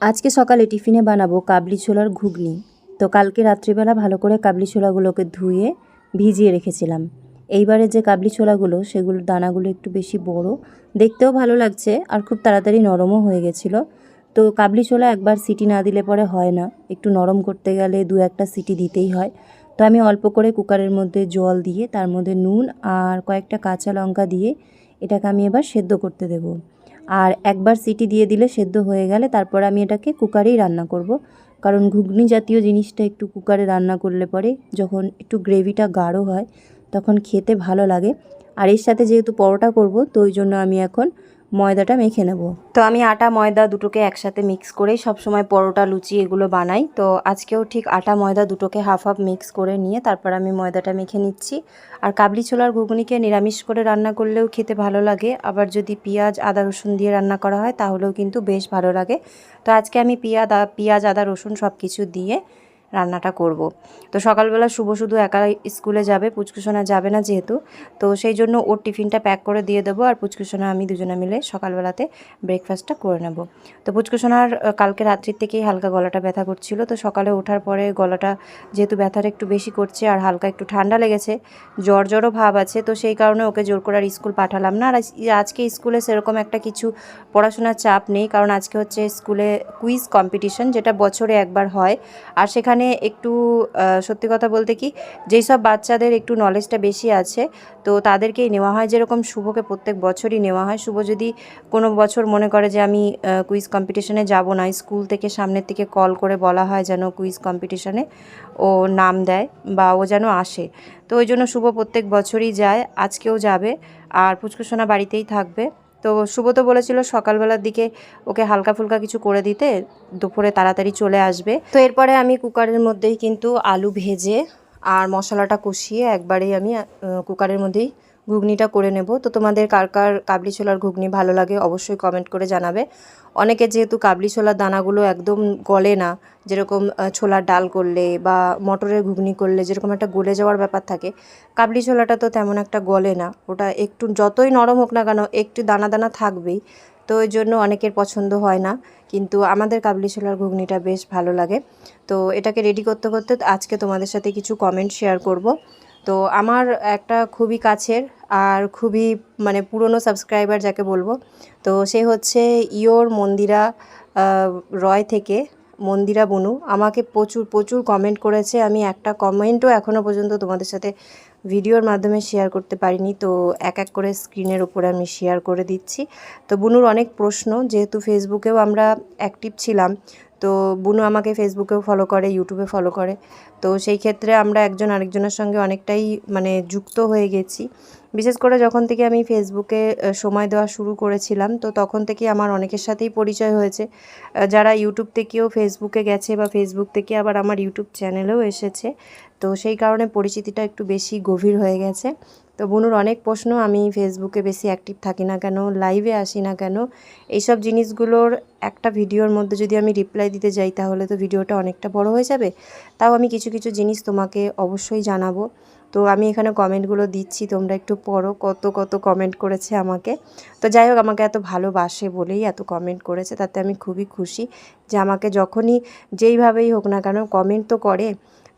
আজকে সকালে টিফিনে বানাবো কাবলি ছোলার ঘুগনি। তো কালকে রাত্রিবেলা ভালো করে কাবলি ছোলাগুলোকে ধুয়ে ভিজিয়ে রেখেছিলাম। এইবারে যে কাবলি ছোলাগুলো সেগুলোর দানাগুলো একটু বেশি বড়। দেখতেও ভালো লাগছে আর খুব তাড়াতাড়ি নরমও হয়ে গেছিল। তো কাবলি ছোলা একবার সিটি না দিলে পরে হয় না। একটু নরম করতে গেলে দু একটা সিটি দিতেই হয়। তো আমি অল্প করে কুকারের মধ্যে জল দিয়ে, তার মধ্যে নুন আর কয়েকটা কাঁচা লঙ্কা দিয়ে, এটাকে আমি এবার সেদ্ধ করতে দেবো। আর একবার সিটি দিয়ে দিলে সেদ্ধ হয়ে গেলে তারপর আমি এটাকে কুকারেই রান্না করব। কারণ ঘুগনি জাতীয় জিনিসটা একটু কুকারে রান্না করলে পরে যখন একটু গ্রেভিটা গাঢ় হয়, তখন খেতে ভালো লাগে। আর এর সাথে যেহেতু পরোটা করব, তো ওই জন্য আমি এখন ময়দাটা মেখে নেব। তো আমি আটা, ময়দা দুটোকে একসাথে মিক্স করেই সবসময় পরোটা, লুচি এগুলো বানাই। তো আজকেও ঠিক আটা, ময়দা দুটোকে হাফ হাফ মিক্স করে নিয়ে তারপর আমি ময়দাটা মেখে নিচ্ছি। আর কাবলি ছোলার ঘুগনিকে নিরামিষ করে রান্না করলেও খেতে ভালো লাগে। আবার যদি পেঁয়াজ, আদা, রসুন দিয়ে রান্না করা হয় তাহলেও কিন্তু বেশ ভালো লাগে। তো আজকে আমি পেঁয়াজ পেঁয়াজ, আদা, রসুন সব কিছু দিয়ে রান্নাটা করব। তো সকালবেলা শুভ শুধু একা স্কুলে যাবে, পুচকুসোনা যাবে না যেহেতু। তো সেই জন্য ওর টিফিনটা প্যাক করে দিয়ে দেবো আর পুচকুসোনা আমি দুজনে মিলে সকালবেলাতে ব্রেকফাস্টটা করে নেব। তো পুচকুসোনার কালকে রাত্রির থেকেই হালকা গলাটা ব্যথা করছিল। তো সকালে ওঠার পরে গলাটা যেহেতু ব্যথাটা একটু বেশি করছে আর হালকা একটু ঠান্ডা লেগেছে, জ্বর জ্বরও ভাব আছে, তো সেই কারণে ওকে জোর করে আর স্কুল পাঠালাম না। আর আজকে স্কুলে সেরকম একটা কিছু পড়াশোনার চাপ নেই, কারণ আজকে হচ্ছে স্কুলে কুইজ কম্পিটিশন যেটা বছরে একবার হয়। আর সেখানে একটু সত্যি কথা বলতে কি যেই সব বাচ্চাদের একটু নলেজটা বেশি আছে, তো তাদেরকেই নেওয়া হয়। যেরকম শুভকে প্রত্যেক বছরই নেওয়া হয়। শুভ যদি কোনো বছর মনে করে যে আমি কুইজ কম্পিটিশনে যাব না, স্কুল থেকে সামনের থেকে কল করে বলা হয় যেন কুইজ কম্পিটিশনে ও নাম দেয় বা ও যেন আসে। তো ওই জন্য শুভ প্রত্যেক বছরই যায়, আজকেও যাবে, আর পুচকুসোনা বাড়িতেই থাকবে। তো সুব্রত বলেছিল সকালবেলার দিকে ওকে হালকা ফুলকা কিছু করে দিতে, দুপুরে তাড়াতাড়ি চলে আসবে। তো এরপরে আমি কুকারের মধ্যেই কিন্তু আলু ভেজে আর মশলাটা কষিয়ে একবারেই আমি কুকারের মধ্যেই ঘুগনিটা করে নেব। তো তোমাদের কার কার কাবলি ছোলার ঘুগনি ভালো লাগে অবশ্যই কমেন্ট করে জানাবে। অনেকে যেহেতু কাবলি ছোলার দানাগুলো একদম গলে না, যেরকম ছোলার ডাল করলে বা মটরের ঘুগনি করলে যেরকম একটা গলে যাওয়ার ব্যাপার থাকে, কাবলি ছোলাটা তো তেমন একটা গলে না। ওটা একটু যতই নরম হোক না কেন, একটু দানা দানা থাকবেই। তো ওই জন্য অনেকের পছন্দ হয় না, কিন্তু আমাদের কাবলি ছোলার ঘুগনিটা বেশ ভালো লাগে। তো এটাকে রেডি করতে করতে আজকে তোমাদের সাথে কিছু কমেন্ট শেয়ার করব। তো আমার একটা খুবই কাছের আর খুবই মানে পুরনো সাবস্ক্রাইবার যাকে বলব, তো সে হচ্ছে ইয়োর মন্দিরা রয় থেকে মন্দিরা বনু। আমাকে প্রচুর প্রচুর কমেন্ট করেছে। আমি একটা কমেন্টও এখনও পর্যন্ত তোমাদের সাথে ভিডিওর মাধ্যমে শেয়ার করতে পারিনি। তো এক এক করে স্ক্রিনের উপরে আমি শেয়ার করে দিচ্ছি। তো বুনুর অনেক প্রশ্ন। যেহেতু ফেসবুকেও আমরা অ্যাক্টিভ ছিলাম তো বুনু আমাকে ফেসবুকেও ফলো করে ইউটিউবে ফলো করে। তো সেই ক্ষেত্রে আমরা একজন আরেকজনের সঙ্গে অনেকটাই মানে যুক্ত হয়ে গেছি। বিশেষ করে যখন থেকে আমি ফেসবুকে সময় দেওয়া শুরু করেছিলাম, তো তখন থেকে আমার অনেকের সাথেই পরিচয় হয়েছে। যারা ইউটিউব থেকেও ফেসবুকে গেছে বা ফেসবুক থেকে আবার আমার ইউটিউব চ্যানেলেও এসেছে, তো সেই কারণে পরিচিতিটা একটু বেশি গভীর হয়ে গেছে। তো বনুর অনেক প্রশ্ন, আমি ফেসবুকে বেশি অ্যাক্টিভ থাকি না কেন লাইভে আসি না কেন, এইসব জিনিসগুলোর একটা ভিডিওর মধ্যে যদি আমি রিপ্লাই দিতে যাই, তাহলে তো ভিডিওটা অনেকটা বড় হয়ে যাবে। তাও আমি কিছু কিছু জিনিস তোমাকে অবশ্যই জানাব। তো আমি এখানে কমেন্টগুলো দিচ্ছি, তোমরা একটু পড়ো, কত কত কমেন্ট করেছে আমাকে। তো যাই হোক, আমাকে এত ভালোবাসে বলেই এত কমেন্ট করেছে, তাতে আমি খুবই খুশি যে আমাকে যখনই যেইভাবেই হোক না কেন কমেন্ট তো করে।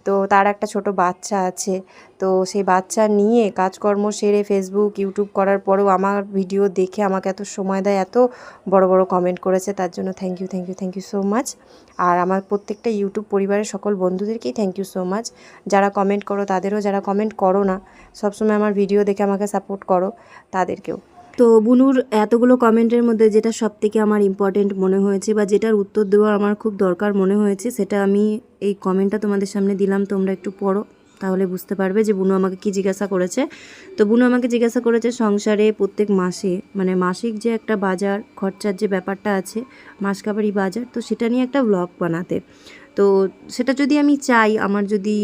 তো তার একটা ছোট বাচ্চা আছে। তো সেই বাচ্চা নিয়ে কাজকর্ম সেরে ফেসবুক ইউটিউব করার পরেও আমার ভিডিও দেখে আমাকে এত সময় দেয়, এত বড় বড় কমেন্ট করেছে, তার জন্য thank you thank you thank you so much আর আমার প্রত্যেকটা ইউটিউব পরিবারের সকল বন্ধুদেরকেই থ্যাংক ইউ সো মাচ যারা কমেন্ট করো, তাদেরও যারা কমেন্ট করো না, সবসময় আমার ভিডিও দেখে আমাকে সাপোর্ট করো, তাদেরকেও। তো বুনুর এতগুলো কমেন্টের মধ্যে যেটা সব থেকে আমার ইম্পর্টেন্ট মনে হয়েছে বা যেটার উত্তর দেওয়ার আমার খুব দরকার মনে হয়েছে, সেটা আমি এই কমেন্টটা তোমাদের সামনে দিলাম, তোমরা একটু পড়ো, তাহলে বুঝতে পারবে যে বুনু আমাকে কি জিজ্ঞাসা করেছে। তো বুনু আমাকে জিজ্ঞাসা করেছে সংসারে প্রত্যেক মাসে মানে মাসিক যে একটা বাজার, খরচার যে ব্যাপারটা আছে, মাসকাবারি বাজার, তো সেটা নিয়ে একটা ব্লগ বানাতে। তো সেটা যদি আমি চাই, আমার যদি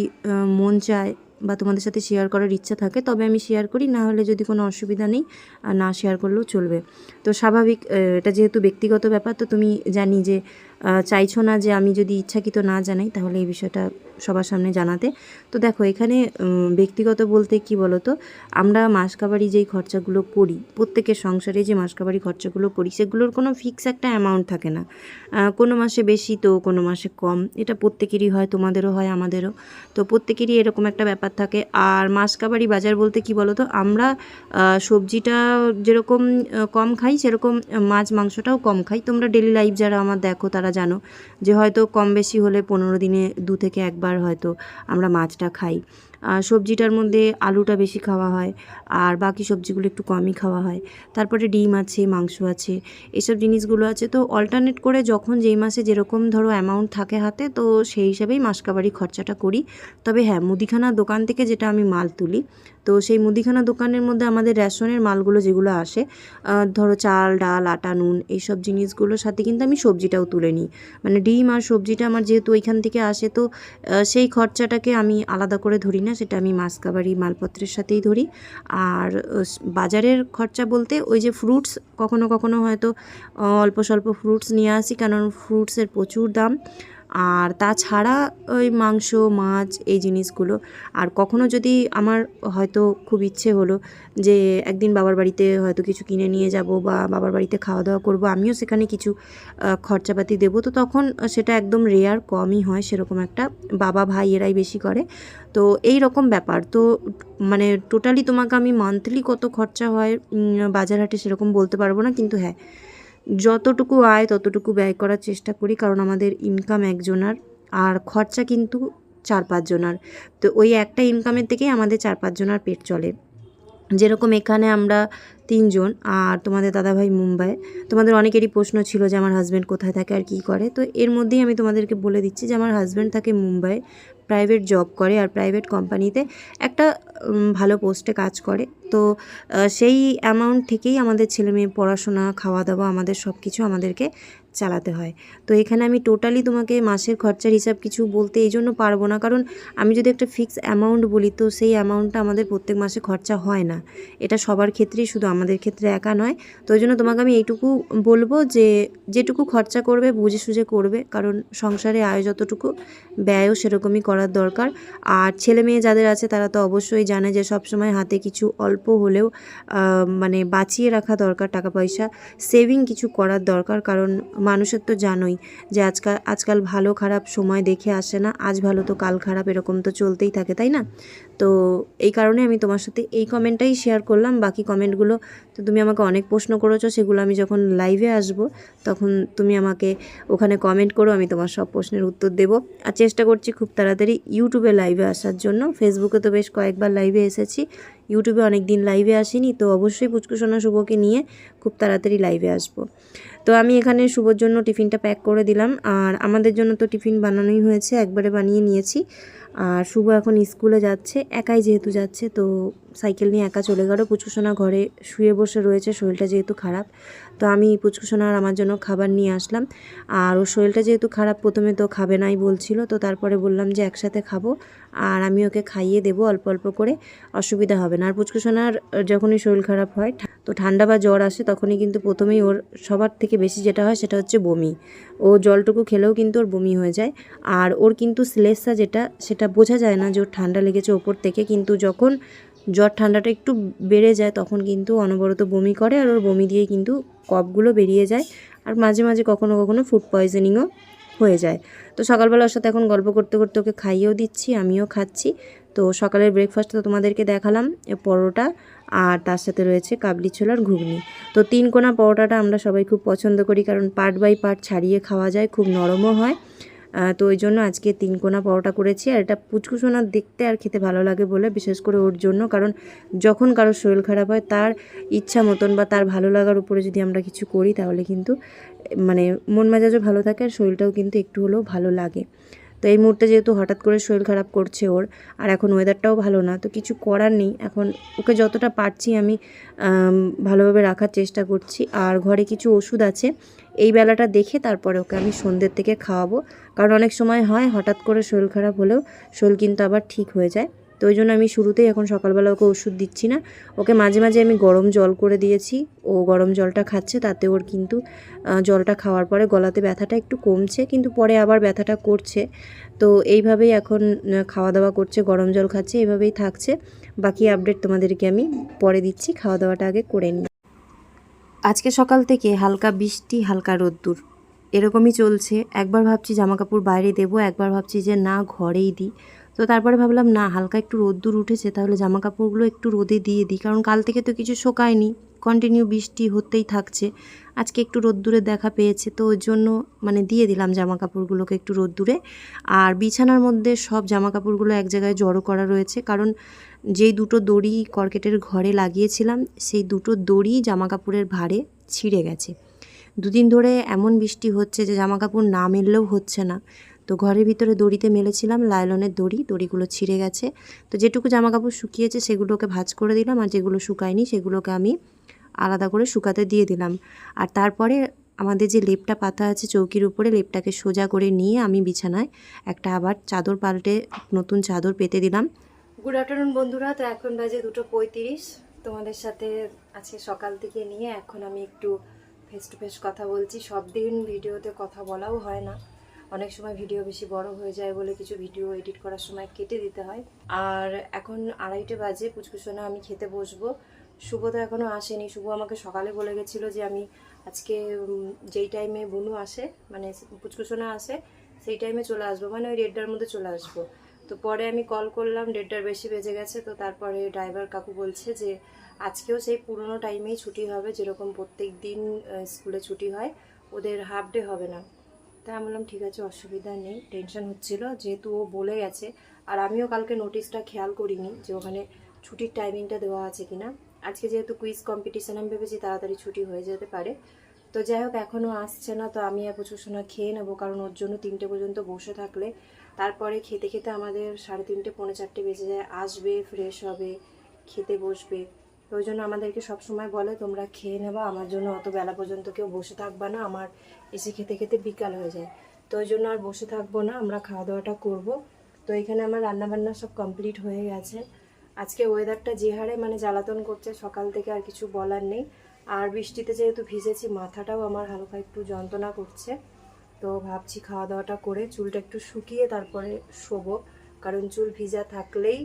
মন চায় বা তোমাদের সাথে শেয়ার করার ইচ্ছা থাকে, তবে আমি শেয়ার করি, না হলে যদি কোনো অসুবিধা নেই না শেয়ার করলেও চলবে। তো স্বাভাবিক এটা যেহেতু ব্যক্তিগত ব্যাপার, তো তুমি জানি যে চাইছো না যে আমি যদি ইচ্ছাকৃত না জানাই, তাহলে এই বিষয়টা সবার সামনে জানাতে। তো দেখো, এখানে ব্যক্তিগত বলতে কি বলো তো আমরা মাসকাবারি যেই খরচাগুলো করি, প্রত্যেকের সংসারে যে মাসকাবারি খরচাগুলো করি, সেগুলোর কোনো ফিক্স একটা অ্যামাউন্ট থাকে না। কোনো মাসে বেশি তো, কোনো মাসে কম, এটা প্রত্যেকেরই হয়, তোমাদেরও হয়, আমাদেরও। তো প্রত্যেকেরই এরকম একটা ব্যাপার থাকে। আর মাসকাবারি বাজার বলতে কি বলো তো আমরা সবজিটা যেরকম কম খাই, সেরকম মাছ মাংসটাও কম খাই। তোমরা ডেলি লাইফ যারা আমার দেখো, তারা জানো যে হয়তো কম বেশি হলে পনেরো দিনে দু থেকে একবার হয়তো আমরা মাছটা খাই। সবজিটার মধ্যে আলুটা বেশি খাওয়া হয় আর বাকি সবজিগুলো একটু কমই খাওয়া হয়। তারপরে ডিম আছে, মাংস আছে, এসব জিনিসগুলো আছে। তো অল্টারনেট করে যখন যেই মাসে যেরকম ধরো অ্যামাউন্ট থাকে হাতে, তো সেই হিসাবেই মাসকাবারি খরচাটা করি। তবে হ্যাঁ মুদিখানা দোকান থেকে যেটা আমি মাল তুলি, তো সেই মুদিখানা দোকানের মধ্যে আমাদের রেশনের মালগুলো যেগুলো আসে ধরো চাল, ডাল, আটা, নুন, এইসব জিনিসগুলোর সাথে কিন্তু আমি সবজিটাও তুলে নিই। মানে ডিম আর সবজিটা আমার যেহেতু ওইখান থেকে আসে, তো সেই খরচাটাকে আমি আলাদা করে ধরি না, সেটা আমি মাসকাবারি মালপত্রের সাথেই ধরি। আর বাজারের খরচা বলতে ওই যে ফ্রুটস কখনো কখনো হয়তো অল্প স্বল্প ফ্রুটস নিয়ে আসি, কারণ ফ্রুটসের প্রচুর দাম। আর তাছাড়া ওই মাংস, মাছ এই জিনিসগুলো। আর কখনো যদি আমার হয়তো খুব ইচ্ছে হলো যে একদিন বাবার বাড়িতে হয়তো কিছু কিনে নিয়ে যাব বা বাবার বাড়িতে খাওয়া দাওয়া করব, আমিও সেখানে কিছু খরচাপাতি দেবো। তো তখন সেটা একদম রেয়ার কমই হয় সেরকম একটা। বাবা, ভাই এরাই বেশি করে। তো এই রকম ব্যাপার। তো মানে টোটালি তোমাকে আমি মান্থলি কত খরচা হয় বাজার হাটে সেরকম বলতে পারব না, কিন্তু হ্যাঁ। যতটুকু আয়, ততটুকু ব্যয় করার চেষ্টা করি, কারণ আমাদের ইনকাম একজনার, আর খরচা কিন্তু চার পাঁচজনার তো ওই একটা ইনকামের থেকেই আমাদের চার পাঁচজনার পেট চলে। যেরকম এখানে আমরা তিনজন, আর তোমাদের দাদাভাই মুম্বাই। তোমাদের অনেকেরই প্রশ্ন ছিল যে আমার হাজব্যান্ড কোথায় থাকে আর কী করে। তো এর মধ্যেই আমি তোমাদেরকে বলে দিচ্ছি যে আমার হাজব্যান্ড থাকে মুম্বাই। প্রাইভেট জব করে আর প্রাইভেট কোম্পানিতে একটা ভালো পোস্টে কাজ করে। তো সেই অ্যামাউন্ট থেকেই আমাদের ছেলে মেয়ে পড়াশোনা খাওয়া দাওয়া আমাদের সব কিছু আমাদেরকে চালাতে হয়। তো এখানে আমি টোটালি তোমাকে মাসের খরচার হিসাব কিছু বলতে এই জন্য পারব না। কারণ আমি যদি একটা ফিক্স অ্যামাউন্ট বলি, তো সেই অ্যামাউন্টটা আমাদের প্রত্যেক মাসে খরচা হয় না। এটা সবার ক্ষেত্রেই শুধু আমাদের ক্ষেত্রে একা নয়। তো ওই জন্য তোমাকে আমি এইটুকু বলব যে, যেটুকু খরচা করবে, বুঝে সুঝে করবে। কারণ সংসারে আয় যতটুকু, ব্যয়ও সেরকমই করার দরকার। আর ছেলে মেয়ে যাদের আছে, তারা তো অবশ্যই জানে যে সব সময় হাতে কিছু অল্প হলেও মানে বাঁচিয়ে রাখা দরকার টাকা পয়সা। সেভিং কিছু করার দরকার। কারণ মানুষের তো জানোই যে আজকাল আজকাল ভালো খারাপ সময় দেখে আসে না, আজ ভালো তো কাল খারাপ, এরকম তো চলতেই থাকে, তাই না? তো এই কারণে আমি তোমার সাথে এই কমেন্টটাই শেয়ার করলাম, বাকি কমেন্টগুলো তো তুমি আমাকে অনেক প্রশ্ন করেছ, সেগুলো আমি যখন লাইভে আসব, তখন তুমি আমাকে ওখানে কমেন্ট করো, আমি তোমার সব প্রশ্নের উত্তর দেবো। আর চেষ্টা করছি খুব তাড়াতাড়ি ইউটিউবে লাইভে আসার জন্য ফেসবুকে তো বেশ কয়েকবার লাইভে এসেছি ইউটিউবে অনেক দিন লাইভে আসিনি, তো অবশ্যই পুচকুসোনা শুভকে নিয়ে খুব তাড়াতাড়ি লাইভে আসব। তো আমি এখানে শুভর জন্য টিফিনটা প্যাক করে দিলাম। আর আমাদের জন্য তো টিফিন বানানোই হয়েছে, একবারে বানিয়ে নিয়েছি। আর শুভ এখন স্কুলে যাচ্ছে, একাই যেহেতু যাচ্ছে, তো সাইকেল নিয়ে একা চলে গেল। পুচকুসোনা ঘরে শুয়ে বসে রয়েছে, শরীরটা যেহেতু খারাপ। তো আমি পুচকুসোনার আমার জন্য খাবার নিয়ে আসলাম। আর ওর শরীরটা যেহেতু খারাপ, প্রথমে তো খাবে নাই বলছিল, তো তারপরে বললাম যে একসাথে খাব, আর আমি ওকে খাইয়ে দেবো অল্প অল্প করে, অসুবিধা হবে না। আর পুচকুসোনার যখনই শরীর খারাপ হয়, তো ঠান্ডা বা জ্বর আসে, তখনই কিন্তু প্রথমেই ওর সবার থেকে বেশি যেটা হয় সেটা হচ্ছে বমি। ও জলটুকু খেলেও কিন্তু ওর বমি হয়ে যায়। আর ওর কিন্তু শ্লেষা যেটা, সেটা বোঝা যায় না যে ওর ঠান্ডা লেগেছে ওপর থেকে। কিন্তু যখন জ্বর ঠান্ডাটা একটু বেড়ে যায়, তখন কিন্তু অনবরত বমি করে আর ওর বমি দিয়ে কিন্তু কফগুলো বেরিয়ে যায়। আর মাঝে মাঝে কখনো কখনো ফুড পয়জনিংও হয়ে যায়। তো সকালবেলা ওর সাথে এখন গল্প করতে করতে ওকে খাইয়েও দিচ্ছি, আমিও খাচ্ছি। তো সকালের ব্রেকফাস্ট তো তোমাদেরকে দেখালাম পরোটা আর তার সাথে রয়েছে কাবলি ছোলার ঘুগনি। তো তিন কোনা পরোটাটা আমরা সবাই খুব পছন্দ করি, কারণ পার্ট বাই পার্ট ছাড়িয়ে খাওয়া যায়, খুব নরমও হয়। তো ওই জন্য আজকে তিন কোনা পরোটা করেছি, আর এটা পুচকুসোনা দেখতে আর খেতে ভালো লাগে বলে, বিশেষ করে ওর জন্য, কারণ যখন কারোর শরীর খারাপ হয়, তার ইচ্ছা মতন বা তার ভালো লাগার উপরে যদি আমরা কিছু করি, তাহলে কিন্তু মানে মন মেজাজও ভালো থাকে আর শরীরটাও কিন্তু একটু হলেও ভালো লাগে। তো এই মুহূর্তে যেহেতু হঠাৎ করে শরীর খারাপ করছে ওর, আর এখন ওয়েদারটাও ভালো না, তো কিছু করার নেই। এখন ওকে যতটা পারছি আমি, ভালোভাবে রাখার চেষ্টা করছি। আর ঘরে কিছু ওষুধ আছে, এই বেলাটা দেখে তারপরে ওকে আমি সন্ধ্যের থেকে খাওয়াবো। কারণ অনেক সময় হয় হঠাৎ করে শরীর খারাপ হলেও শরীর কিন্তু আবার ঠিক হয়ে যায়। তো ওই জন্য আমি শুরুতেই এখন সকালবেলা ওকে ওষুধ দিচ্ছি না। ওকে মাঝে মাঝে আমি গরম জল করে দিয়েছি। ও গরম জলটা খাচ্ছে, তাতে ওর কিন্তু জলটা খাওয়ার পরে গলাতে ব্যথাটা একটু কমছে, কিন্তু পরে আবার ব্যথাটা করছে। তো এইভাবেই এখন খাওয়া দাওয়া করছে, গরম জল খাচ্ছে, এইভাবেই থাকছে। বাকি আপডেট তোমাদেরকে আমি পরে দিচ্ছি খাওয়া দাওয়াটা আগে করে নিই। আজকে সকাল থেকে হালকা বৃষ্টি, হালকা রোদ্দুর। এরকমই চলছে। একবার ভাবছি জামা কাপড় বাইরে দেবো, একবার ভাবছি যে না, ঘরেই দিই। তো তারপরে ভাবলাম, না, হালকা একটু রোদ্দুর উঠেছে, তাহলে জামা কাপড়গুলো একটু রোদে দিয়ে দিই। কারণ কাল থেকে তো কিছু শোকায়নি কন্টিনিউ বৃষ্টি হতেই থাকছে। আজকে একটু রোদ্দুরের দেখা পেয়েছে, তো ওই জন্য মানে দিয়ে দিলাম জামা কাপড়গুলোকে একটু রোদ্দুরে। আর বিছানার মধ্যে সব জামা কাপড়গুলো এক জায়গায় জড়ো করা রয়েছে, কারণ যেই দুটো দড়ি কর্কেটের ঘরে লাগিয়েছিলাম, সেই দুটো দড়ি জামা কাপড়ের ভারে ছিঁড়ে গেছে। দুদিন ধরে এমন বৃষ্টি হচ্ছে যে জামা কাপড় না মেললেও হচ্ছে না। তো ঘরের ভিতরে দড়িতে মেলেছিলাম, লাইলনের দড়ি, দড়িগুলো ছিঁড়ে গেছে। তো যেটুকু জামা কাপড় শুকিয়েছে সেগুলোকে ভাজ করে দিলাম, আর যেগুলো শুকায়নি সেগুলোকে আমি আলাদা করে শুকাতে দিয়ে দিলাম। আর তারপরে আমাদের যে লেপটা পাতা আছে চৌকির উপরে, লেপটাকে সোজা করে নিয়ে আমি বিছানায় একটা আবার চাদর পাল্টে নতুন চাদর পেতে দিলাম। গুড আফটারনুন বন্ধুরা, তো এখন বাজে দুটো পঁয়ত্রিশ। তোমাদের সাথে আজকে সকাল থেকে নিয়ে এখন আমি একটু ফেস টু ফেস কথা বলছি। সব দিন ভিডিওতে কথা বলাও হয় না। অনেক সময় ভিডিও বেশি বড় হয়ে যায় বলে কিছু ভিডিও এডিট করার সময় কেটে দিতে হয়। আর এখন আড়াইটে বাজে, পুচকুসোনা আমি খেতে বসবো। শুভ তো এখনও আসেনি। শুভ আমাকে সকালে বলে গেছিল যে আমি আজকে যেই টাইমে বুনু আসে মানে পুচকুসোনা আসে, সেই টাইমে চলে আসব। মানে ওই দেড়টার মধ্যে চলে আসব। তো পরে আমি কল করলাম, দেড়টার বেশি বেজে গেছে। তো তারপরে ড্রাইভার কাকু বলছে যে, আজকেও সেই পুরনো টাইমেই ছুটি হবে। যেরকম প্রত্যেক দিন স্কুলে ছুটি হয়, ওদের হাফ ডে হবে না। তাই আমি বললাম, ঠিক আছে, অসুবিধা নেই টেনশন হচ্ছিল। যেহেতু ও বলে গেছে, আর আমিও কালকে নোটিশটা খেয়াল করিনি যে ওখানে ছুটির টাইমিংটা দেওয়া আছে কিনা। আজকে যেহেতু কুইজ কম্পিটিশন আমি ভেবেছি তাড়াতাড়ি ছুটি হয়ে যেতে পারে। তো যাই হোক এখনও আসছে না, তো আমি আর প্রচুর সময় খেয়ে নেব, কারণ ওর জন্য তিনটে পর্যন্ত বসে থাকলে। তারপরে খেতে খেতে আমাদের সাড়ে তিনটে, পৌনে চারটে বেজে যায়, আসবে ফ্রেশ হবে, খেতে বসবে। তো ওই জন্য আমাদেরকে সবসময় বলে, তোমরা খেয়ে নেবা, আমার জন্য অত বেলা পর্যন্ত কেউ বসে থাকবা না, আমার এসে খেতে খেতে বিকাল হয়ে যায়। তো ওই জন্য আর বসে থাকব না, আমরা খাওয়া দাওয়াটা করব। তো এখানে আমার রান্নাবান্না সব কমপ্লিট হয়ে গেছে। আজকে ওয়েদারটা যে হারে মানে জ্বালাতন করছে, সকাল থেকে আর কিছু বলার নেই। আর বৃষ্টিতে যেহেতু ভিজেছি, মাথাটাও আমার হালকা একটু যন্ত্রণা করছে। তো ভাবছি খাওয়া দাওয়াটা করে চুলটা একটু শুকিয়ে তারপরে শোবো। কারণ চুল ভিজা থাকলেই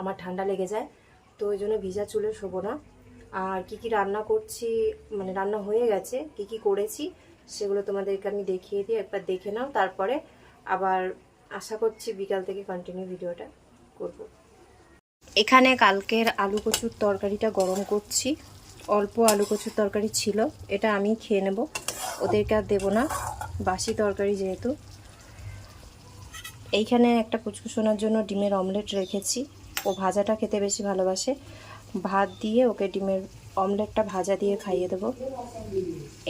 আমার ঠান্ডা লেগে যায়। তো ওই জন্য ভিজা চুলে শোবো না। আর কি কি রান্না করছি মানে রান্না হয়ে গেছে, কি কি করেছি, সেগুলো তোমাদেরকে আমি দেখিয়ে দিই, একবার দেখে নাও, তারপরে আবার আশা করছি বিকাল থেকে কন্টিনিউ ভিডিওটা করব। এখানে কালকের আলু কচুর তরকারিটা গরম করছি, অল্প আলু কচুর তরকারি ছিল, এটা আমি খেয়ে নেব, ওদেরকে আর দেবো না, বাসি তরকারি যেহেতু। এইখানে একটা পুচকুসোনার জন্য ডিমের অমলেট রেখেছি ও ভাজাটা খেতে বেশি ভালোবাসে। ভাত দিয়ে ওকে ডিমের অমলেটটা ভাজা দিয়ে খাইয়ে দেবো।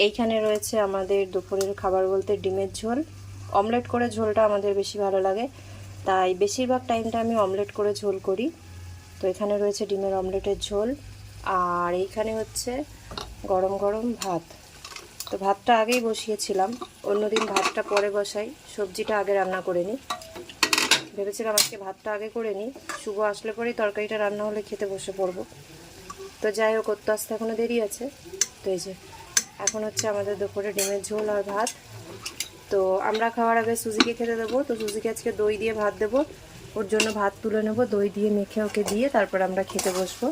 এইখানে রয়েছে আমাদের দুপুরের খাবার বলতে ডিমের ঝোল। অমলেট করে ঝোলটা আমাদের বেশি ভালো লাগে। তাই বেশিরভাগ টাইমটা আমি অমলেট করে ঝোল করি। তো এখানে রয়েছে ডিমের অমলেটের ঝোল। আর এইখানে হচ্ছে গরম গরম ভাত। তো ভাতটা আগেই বসিয়েছিলাম। অন্যদিন ভাতটা পরে বসাই। সবজিটা আগে রান্না করে নিই। ভেবেছিলাম আজকে ভাতটা আগে করে নিই। শুভ আসলে পরেই তরকারিটা রান্না হলে খেতে বসে পড়ব। তো যাই হোক করতে আসতে এখনও দেরি আছে। তো এই যে, এখন হচ্ছে আমাদের দুপুরে ডিমের ঝোল আর ভাত। তো আমরা খাওয়ার আগে সুজিকে খেতে দেবো। তো সুজিকে আজকে দই দিয়ে ভাত দেবো। ওর জন্য ভাত তুলে নেব, দই দিয়ে মেখে ওকে দিয়ে তারপর আমরা খেতে বসবো।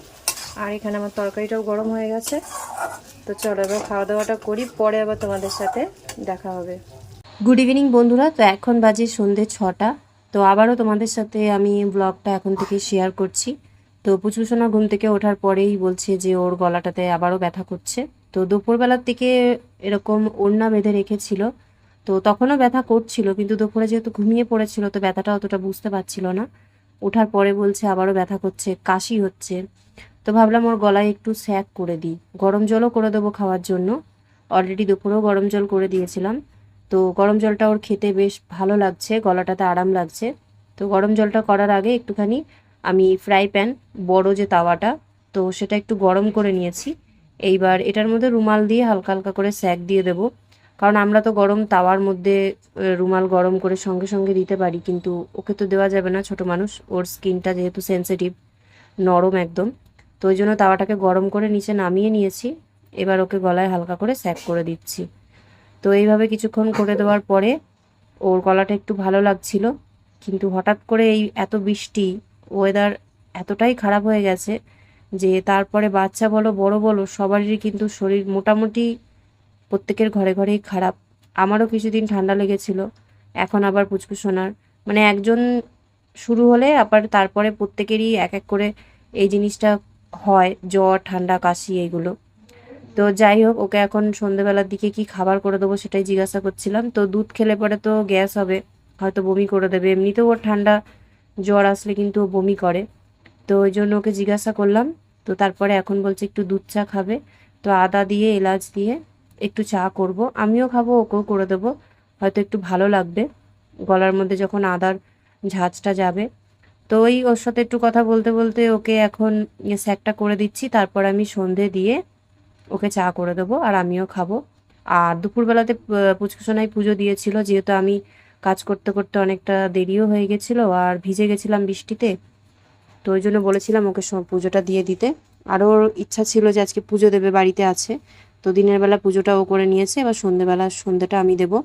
আর এখানে আমার তরকারিটাও গরম হয়ে গেছে। তো চলো, এবার খাওয়া দাওয়াটা করি। পরে আবার তোমাদের সাথে দেখা হবে। গুড ইভিনিং বন্ধুরা। তো এখন বাজে সন্ধ্যে ছটা। তো আবারও তোমাদের সাথে আমি ব্লগটা এখন থেকে শেয়ার করছি। তো পুচুসোনা ঘুম থেকে ওঠার পরেই বলছে যে ওর গলাটাতে আবারও ব্যথা করছে। তো দুপুরবেলার দিকে এরকম ওড়না বেঁধে রেখেছিল। তো তখনও ব্যথা করছিল, কিন্তু দুপুরে যেহেতু ঘুমিয়ে পড়েছিল, তো ব্যথাটা অতটা বুঝতে পারছিল না। ওঠার পরে বলছে আবারও ব্যথা করছে, কাশি হচ্ছে। তো ভাবলাম ওর গলায় একটু স্যাক করে দিই। গরম জলও করে দেবো খাওয়ার জন্য। অলরেডি দুপুরেও গরম জল করে দিয়েছিলাম। তো গরম জলটা ওর খেতে বেশ ভালো লাগছে, গলাটাতে আরাম লাগছে। তো গরম জলটা করার আগে একটুখানি আমি ফ্রাই প্যান বড় যে তাওয়াটা, তো সেটা একটু গরম করে নিয়েছি। এইবার এটার মধ্যে রুমাল দিয়ে হালকা হালকা করে স্যাক দিয়ে দেবো। কারণ আমরা তো গরম তাওয়ার মধ্যে রুমাল গরম করে সঙ্গে সঙ্গে দিতে পারি, কিন্তু ওকে তো দেওয়া যাবে না ছোট মানুষ, ওর স্কিনটা যেহেতু সেনসিটিভ নরম একদম। তো ওই জন্য তাওয়াটাকে গরম করে নিচে নামিয়ে নিয়েছি। এবার ওকে গলায় হালকা করে স্যাক করে দিচ্ছি। তো এইভাবে কিছুক্ষণ করে দেওয়ার পরে ওর গলাটা একটু ভালো লাগছিল। কিন্তু হঠাৎ করে এই এত বৃষ্টি ওয়েদার এতটাই খারাপ হয়ে গেছে যে তারপরে বাচ্চা বলো, বড় বলো, সবারই কিন্তু শরীর মোটামুটি প্রত্যেকের ঘরে ঘরেই খারাপ। আমারও কিছুদিন ঠান্ডা লেগেছিল, এখন আবার পুচকুসোনার মানে একজন শুরু হলে আবার তারপরে প্রত্যেকেরই এক এক করে এই জিনিসটা হয়, জ্বর, ঠান্ডা, কাশি, এইগুলো। তো যাই হোক, ওকে এখন সন্ধেবেলার দিকে কি খাবার করে দেবো সেটাই জিজ্ঞাসা করছিলাম। তো দুধ খেলে পরে তো গ্যাস হবে, হয়তো বমি করে দেবে। এমনিতেও ওর ঠান্ডা জ্বর আসলে কিন্তু ও বমি করে। তো ওই জন্য ওকে জিজ্ঞাসা করলাম, তো তারপরে এখন বলছে একটু দুধ চা খাবে। তো আদা দিয়ে, এলাচ দিয়ে একটু চা করব। আমিও খাব, ওকেও করে দেবো। হয়তো একটু ভালো লাগবে গলার মধ্যে যখন আদার ঝাঁঝটা যাবে। তো ওই ওর সাথে একটু কথা বলতে বলতে ওকে এখন স্যাকটা করে দিচ্ছি। তারপর আমি সন্ধে দিয়ে ওকে চা করে দেবো আর আমিও খাব। আর দুপুরবেলাতে পুচকুসোনাই পুজো দিয়েছিল, যেহেতু আমি কাজ করতে করতে অনেকটা দেরিও হয়ে গেছিল আর ভিজে গেছিলাম বৃষ্টিতে, তো ওই জন্য বলেছিলাম ওকে পুজোটা দিয়ে দিতে। আর ওর ইচ্ছা ছিল যে আজকে পুজো দেবে, বাড়িতে আছে। তো দিনের বেলা পুজোটা ও করে নিয়েছে, এবার সন্ধেবেলা সন্ধেটা আমি দেবো।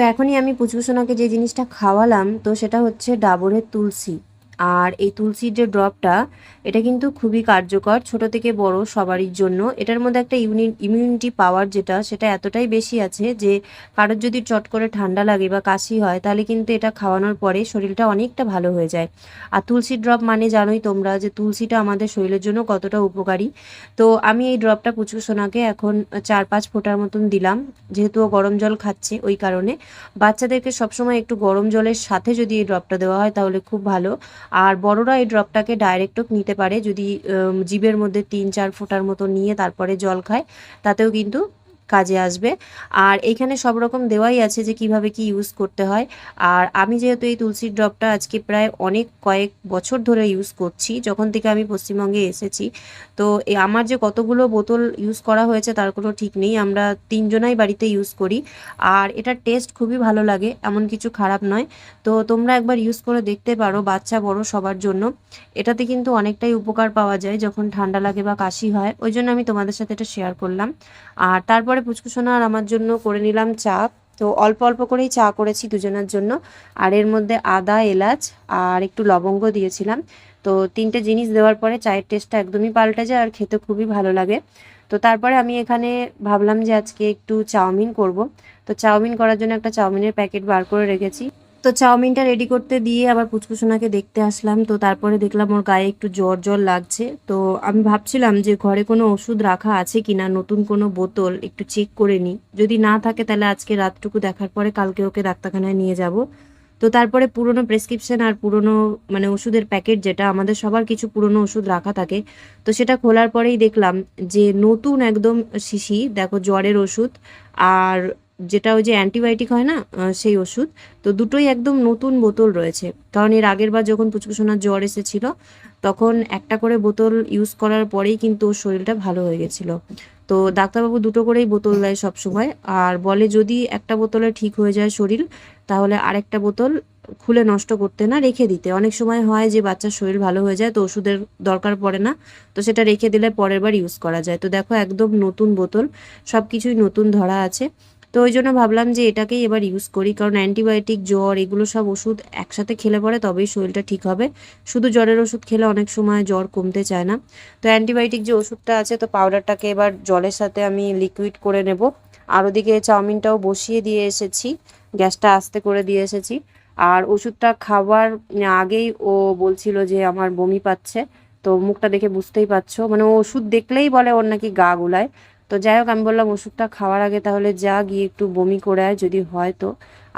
তো এখনই আমি পুচকুসোনাকে যে জিনিসটা খাওয়ালাম তো সেটা হচ্ছে ডাবরের তুলসী। আর এই তুলসীর যে ড্রপটা, এটা কিন্তু খুবই কার্যকর, ছোট থেকে বড় সবারই জন্য। এটার মধ্যে একটা ইউনি ইমিউনিটি পাওয়ার যেটা, সেটা এতটাই বেশি আছে যে, কারোর যদি চট করে ঠান্ডা লাগে বা কাশি হয়, তাহলে কিন্তু এটা খাওয়ানোর পরে শরীরটা অনেকটা ভালো হয়ে যায়। আর তুলসী ড্রপ মানে জানোই তোমরা যে, তুলসীটা আমাদের শরীরের জন্য কতটা উপকারী। তো আমি এই ড্রপটা পুচকুসোনাকে এখন চার পাঁচ ফোঁটার মতন দিলাম, যেহেতু ও গরম জল খাচ্ছে ওই কারণে। বাচ্চাদেরকে সবসময় একটু গরম জলের সাথে যদি এই ড্রপটা দেওয়া হয়, তাহলে খুব ভালো। আর বড়রা এই ড্রপটাকে ডাইরেক্টও নিতে পারে। যদি জীবের মধ্যে তিন চার ফোঁটার মতো নিয়ে তারপরে জল খায়, তাতেও কিন্তু কাজে আসবে। আর এইখানে সব রকম দেওয়াই আছে যে কীভাবে কি ইউজ করতে হয়। আর আমি যেহেতু এই তুলসীর ড্রপটা আজকে প্রায় অনেক কয়েক বছর ধরে ইউজ করছি, যখন থেকে আমি পশ্চিমবঙ্গে এসেছি, তো আমার যে কতগুলো বোতল ইউজ করা হয়েছে তার কোনো ঠিক নেই। আমরা তিনজনাই বাড়িতে ইউজ করি। আর এটার টেস্ট খুবই ভালো লাগে, এমন কিছু খারাপ নয়। তো তোমরা একবার ইউজ করে দেখতে পারো, বাচ্চা বড় সবার জন্য। এটাতে কিন্তু অনেকটাই উপকার পাওয়া যায় যখন ঠান্ডা লাগে বা কাশি হয়। ওই জন্য আমি তোমাদের সাথে এটা শেয়ার করলাম। আর তারপরে পুচকুসোনা আর আমার জন্য করে নিলাম চা। তো অল্প অল্প করেই চা করেছি দুজনের জন্য। আর এর মধ্যে আদা, এলাচ আর একটু লবঙ্গ দিয়েছিলাম। তো তিনটে জিনিস দেওয়ার পরে চায়ের টেস্টটা একদমই পাল্টে যায় আর খেতে খুবই ভালো লাগে। তো তারপরে আমি এখানে ভাবলাম যে আজকে একটু চাউমিন করব। তো চাউমিন করার জন্য একটা চাউমিনের প্যাকেট বার করে রেখেছি। তো চাউমিনটা রেডি করতে দিয়ে আবার পুচকুসোনাকে দেখতে আসলাম। তো তারপরে দেখলাম ওর গায়ে একটু জ্বর জ্বর লাগছে। তো আমি ভাবছিলাম যে ঘরে কোনো ওষুধ রাখা আছে কিনা, নতুন কোনো বোতল একটু চেক করে নিই। যদি না থাকে তাহলে আজকে রাতটুকু দেখার পরে কালকে ওকে ডাক্তারখানায় নিয়ে যাব। তো তারপরে পুরনো প্রেসক্রিপশন আর পুরনো মানে ওষুধের প্যাকেট যেটা, আমাদের সবার কিছু পুরনো ওষুধ রাখা থাকে। তো সেটা খোলার পরেই দেখলাম যে নতুন একদম শিশি, দেখো জ্বরের ওষুধ। আর যেটা ওই যে অ্যান্টিবায়োটিক হয় না সেই ওষুধ, তো দুটোই একদম নতুন বোতল রয়েছে। কারণ এর আগের বার যখন পুচকুসোনার জ্বর এসেছিল, তখন একটা করে বোতল ইউজ করার পরেই কিন্তু ওর শরীরটা ভালো হয়ে গেছিল। তো ডাক্তারবাবু দুটো করেই বোতল দেয় সব সময় আর বলে যদি একটা বোতলে ঠিক হয়ে যায় শরীর, তাহলে আরেকটা বোতল খুলে নষ্ট করতে না, রেখে দিতে। অনেক সময় হয় যে বাচ্চার শরীর ভালো হয়ে যায়, তো ওষুধের দরকার পড়ে না, তো সেটা রেখে দিলে পরের বার ইউজ করা যায়। তো দেখো একদম নতুন বোতল সব কিছুই নতুন ধরা আছে। তো ওই জন্য ভাবলাম যে এটাকেই এবার ইউজ করি। কারণ অ্যান্টিবায়োটিক জ্বর এগুলো সব ওষুধ একসাথে খেলে পরে তবেই শরীরটা ঠিক হবে। শুধু জ্বরের ওষুধ খেলে অনেক সময় জ্বর কমতে চায় না। তো অ্যান্টিবায়োটিক যে ওষুধটা আছে, তো পাউডারটাকে এবার জলের সাথে আমি লিকুইড করে নেব। আর ওদিকে চাউমিনটাও বসিয়ে দিয়ে এসেছি, গ্যাসটা আস্তে করে দিয়ে এসেছি। আর ওষুধটা খাওয়ার আগেই ও বলছিল যে আমার বমি পাচ্ছে। তো মুখটা দেখে বুঝতেই পারছ। মানে ওষুধ দেখলেই বলে ওর নাকি গা গুলায়। তো যাই হোক, আমি বললাম ওষুধটা খাওয়ার আগে তাহলে যা গিয়ে একটু বমি করে আয় যদি হয় তো।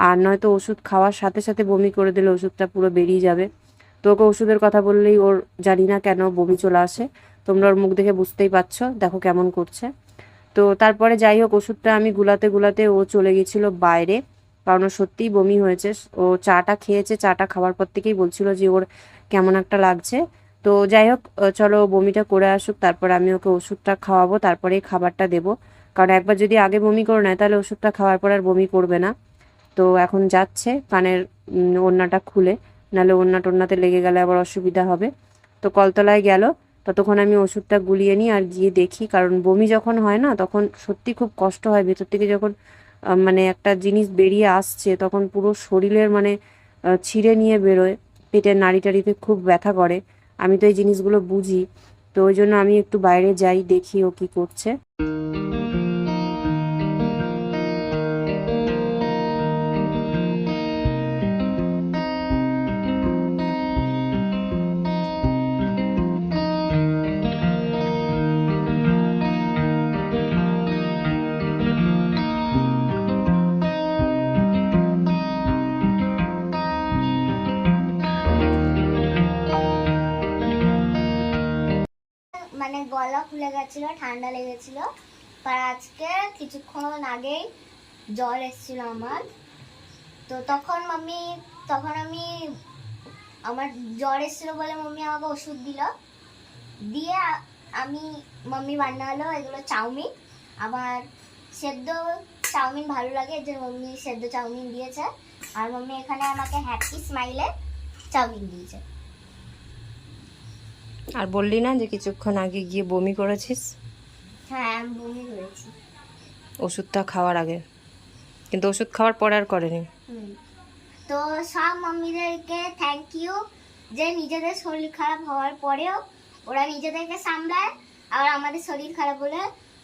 আর নয়তো ওষুধ খাওয়ার সাথে সাথে বমি করে দিলে ওষুধটা পুরো বেরিয়ে যাবে। তো ওকে ওষুধের কথা বললেই ওর জানি না কেন বমি চলে আসে। তোমরা ওর মুখ দেখে বুঝতেই পারছ, দেখো কেমন করছে। তো তারপরে যাই হোক, ওষুধটা আমি গুলাতে গুলাতে ও চলে গেছিল বাইরে। কারণ সত্যিই বমি হয়েছে। ও চাটা খেয়েছে, চাটা খাওয়ার পর থেকেই বলছিল যে ওর কেমন একটা লাগছে। তো যাই হোক চলো বমিটা করে আসুক, তারপর আমি ওকে ওষুধটা খাওয়াবো তারপরে খাবারটা দেবো। কারণ একবার যদি আগে বমি করে নেয়, তাহলে ওষুধটা খাওয়ার পর আর বমি করবে না। তো এখন যাচ্ছে, কানের ওড়নাটা খুলে, নাহলে ওড়না টোড়নাতে লেগে গেলে আবার অসুবিধা হবে। তো কলতলায় গেল, ততক্ষণ আমি ওষুধটা গুলিয়ে নিই আর গিয়ে দেখি, কারণ বমি যখন হয় না, তখন সত্যি খুব কষ্ট হয়। ভেতর থেকে যখন মানে একটা জিনিস বেরিয়ে আসছে, তখন পুরো শরীরের মানে ছিঁড়ে নিয়ে বেরোয়। পেটের নাড়ি টাড়িতে খুব ব্যথা করে। আমি তো এই জিনিসগুলো বুঝি, তো ওই জন্য আমি একটু বাইরে যাই, দেখি ও কি করছে। গেছিল ঠান্ডা লেগেছিল। আর আজকে কিছুক্ষণ আগেই জ্বর এসেছিল আমার। তো তখন মাম্মি, তখন আমি আমার জ্বর এসেছিল বলে মাম্মি আমাকে ওষুধ দিল। দিয়ে আমি, মাম্মি হলো এগুলো চাউমিন। আমার সেদ্ধ চাউমিন ভালো লাগে জন্য মাম্মি সেদ্ধ চাউমিন দিয়েছে। আর মাম্মি এখানে আমাকে হ্যাপি স্মাইলে চাউমিন দিয়েছে। আর বললি না যে কিছুক্ষণ আগে গিয়ে বমি করেছিস? হ্যাঁ আমি বমি করেছি। ওষুধটা খাওয়ার আগে। কিন্তু ওষুধ খাওয়ার পর আর করেনি। তো সব মাম্মিদেরকে থ্যাংক ইউ যে নিজেদের শরীর খারাপ হওয়ার পরেও ওরা নিজেদেরকে সামলায় আর আমাদের শরীর খারাপ হলে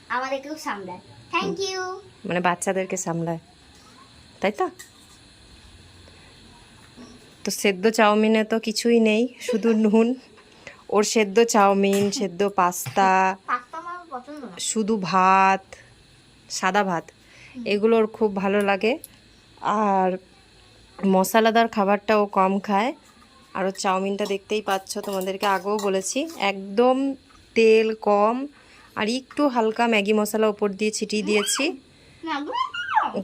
আমাদেরকেও সামলায়। থ্যাংক ইউ মানে বাচ্চাদেরকে সামলায়। তাই তো? তো সেদ্ধ চাউমিনে তো কিছুই নেই শুধু নুন ওর সেদ্ধ চাউমিন সেদ্ধ পাস্তা শুধু ভাত সাদা ভাত এগুলো ওর খুব ভালো লাগে। আর মশলাদার খাবারটা ও কম খায়। আর ওর চাউমিনটা দেখতেই পাচ্ছ তোমাদেরকে আগেও বলেছি একদম তেল কম। আর একটু হালকা ম্যাগি মশলা ওপর দিয়ে ছিটিয়ে দিয়েছি। না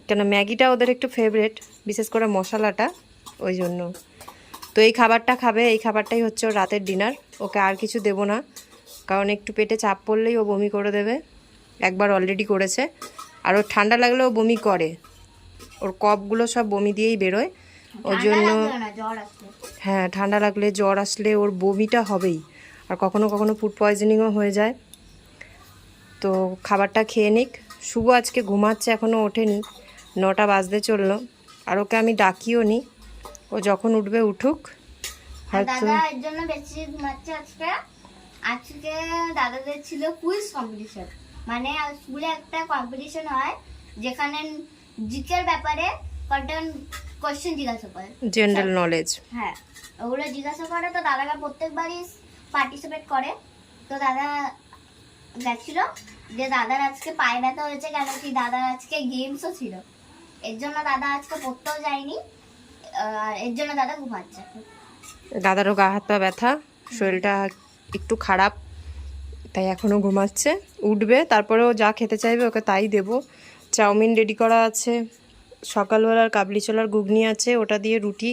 কেন ম্যাগিটা ওদের একটু ফেভারেট বিশেষ করে মশলাটা ওই জন্য। তো এই খাবারটা খাবে এই খাবারটাই হচ্ছে ওর রাতের ডিনার ওকে আর কিছু দেবো না। কারণ একটু পেটে চাপ পড়লেই ও বমি করে দেবে। একবার অলরেডি করেছে। আর ওর ঠান্ডা লাগলেও বমি করে। ওর কপগুলো সব বমি দিয়েই বেরোয়। ওর জন্য হ্যাঁ ঠান্ডা লাগলে জ্বর আসলে ওর বমিটা হবেই। আর কখনো কখনো ফুড পয়জনিংও হয়ে যায়। তো খাবারটা খেয়ে নিক। শুভ আজকে ঘুমাচ্ছে এখনও ওঠেনি। নটা বাজতে চলল। আর ওকে আমি ডাকিও নি ও যখন উঠবে উঠুক। দাদা এর জন্য বেশি ঘুমাচ্ছে আজকে। আজকে দাদাদের ছিল কুইজ কম্পিটিশন মানে স্কুলে একটা কম্পিটিশন হয় যেখানে জিকের ব্যাপারে কটা কোশ্চেন জিজ্ঞাসা করে। জেনারেল নলেজ হ্যাঁ ওগুলো জিজ্ঞাসা করে। তো দাদারা প্রত্যেকবারই পার্টিসিপেট করে। তো দাদা গেছিল যে দাদার আজকে পায়ে ব্যথা হয়েছে কেন? কি দাদার আজকে গেমসও ছিল। এর জন্য দাদা আজকে পড়তেও যায়নি। আর এর জন্য দাদা ঘুমাচ্ছে। দাদারও গা হাত পা ব্যথা শরীরটা একটু খারাপ তাই এখনও ঘুমাচ্ছে। উঠবে তারপরেও যা খেতে চাইবে ওকে তাই দেব। চাউমিন রেডি করা আছে সকালবেলার কাবলি ছোলার ঘুগনি আছে ওটা দিয়ে রুটি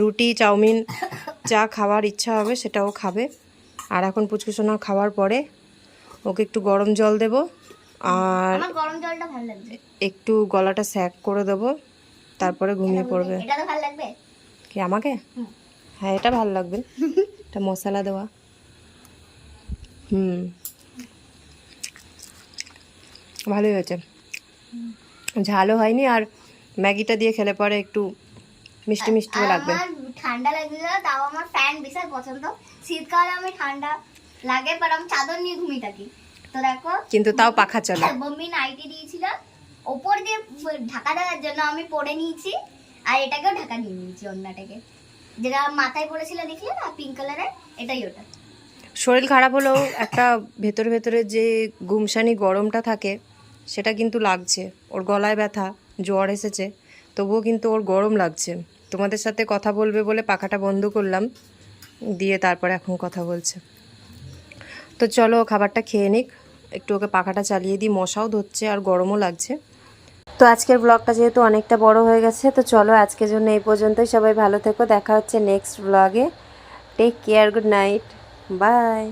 রুটি চাউমিন যা খাওয়ার ইচ্ছা হবে সেটাও খাবে। আর এখন পুচকুসোনা খাওয়ার পরে ওকে একটু গরম জল দেব আর একটু গলাটা স্যাক করে দেবো তারপরে ঘুমিয়ে পড়বে। কি? আমাকে। হ্যাঁ এটা ভালো লাগবে। এটা মশলা দেওয়া। হুম। ভালোই হয়েছে। ঝালও হয়নি আর ম্যাগিটা দিয়ে খেলে পরে একটু মিষ্টি মিষ্টিও আর লাগবে। ঠান্ডা লাগছিল তাও আমার ফ্যান বিশাল পছন্দ। শীতকালে আমি ঠান্ডা লাগে পর আমি চাদর নিয়ে ঘুমিয়ে থাকি। তো দেখো কিন্তু তাও পাখা চলে। বম্মি নাইটি দিয়েছিল। ওপর দিয়ে ঢাকা দেওয়ার জন্য আমি পরে নিয়েছি আর এটাকেও ঢাকা নিয়ে নিয়েছি অন্যটাকে। যেটা মাথায় পড়েছিল দেখলে না পিঙ্ক কালারের এটাই ওটা। শরীর খারাপ হলেও একটা ভেতরে ভেতরে যে গুমসানি গরমটা থাকে, সেটা কিন্তু লাগছে। ওর গলায় ব্যথা, জ্বর এসেছে, তবুও কিন্তু ওর গরম লাগছে। তোমাদের সাথে কথা বলবে বলে পাখাটা বন্ধ করলাম, দিয়ে তারপরে এখন কথা বলছে। তো চলো খাবারটা খেয়ে নিক, একটু ওকে পাখাটা চালিয়ে দিই, মশাও ধরছে আর গরমও লাগছে। তো আজকের ব্লগটা যেহেতু অনেকটা বড় হয়ে গেছে, তো চলো আজকের জন্য এই পর্যন্তই। সবাই ভালো থেকো, দেখা হচ্ছে নেক্সট ব্লগে take care good night bye